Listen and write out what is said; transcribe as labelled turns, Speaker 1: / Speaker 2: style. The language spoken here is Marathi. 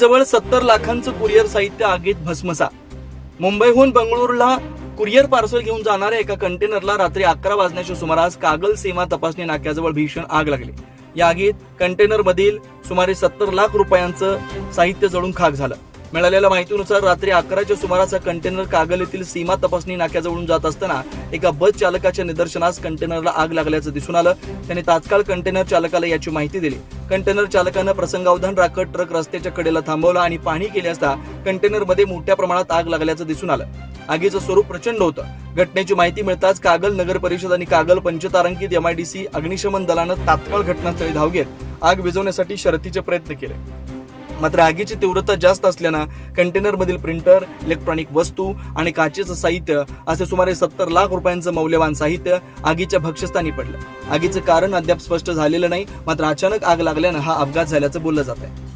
Speaker 1: जवळ सत्तर लाखांचं कुरिअर साहित्य आगीत भस्मसा. मुंबईहून बंगळुरूला कुरिअर पार्सल घेऊन जाणाऱ्या एका कंटेनरला रात्री अकरा वाजण्याच्या सुमारास कागल सीमा तपासणी नाक्याजवळ भीषण आग लागली. या आगीत कंटेनरमधील सुमारे सत्तर लाख रुपयांचं साहित्य जळून खाक झालं. मिळालेल्या माहितीनुसार रात्री अकराच्या सुमारास कंटेनर कागल येथील सीमा तपासणी नाक्याजवळून जात असताना एका बस चालकाच्या निदर्शनास कंटेनरला आग लागल्याचं दिसून आलं. त्याने तात्काळ कंटेनर चालकाला याची माहिती दिली. कंटेनर चालकानं प्रसंगावधान राखत ट्रक रस्त्याच्या कडेला थांबवला आणि पाहणी केली असता कंटेनरमध्ये मोठ्या प्रमाणात आग लागल्याचं दिसून आलं. आगीचं स्वरूप प्रचंड होतं. घटनेची माहिती मिळताच कागल नगर परिषद आणि कागल पंचतारांकित एमआयडीसी अग्निशमन दलानं तात्काळ घटनास्थळी धाव घेत आग विझवण्यासाठी शर्तीचे प्रयत्न केले. मात्र आगीची तीव्रता जास्त असल्यानं कंटेनरमधील प्रिंटर इलेक्ट्रॉनिक वस्तू आणि काचेचं साहित्य असे सुमारे सत्तर लाख रुपयांचं मौल्यवान साहित्य आगीच्या भक्षस्थानी पडलं. आगीचं कारण अद्याप स्पष्ट झालेलं नाही मात्र अचानक आग लागल्यानं हा अपघात झाल्याचं बोललं जात आहे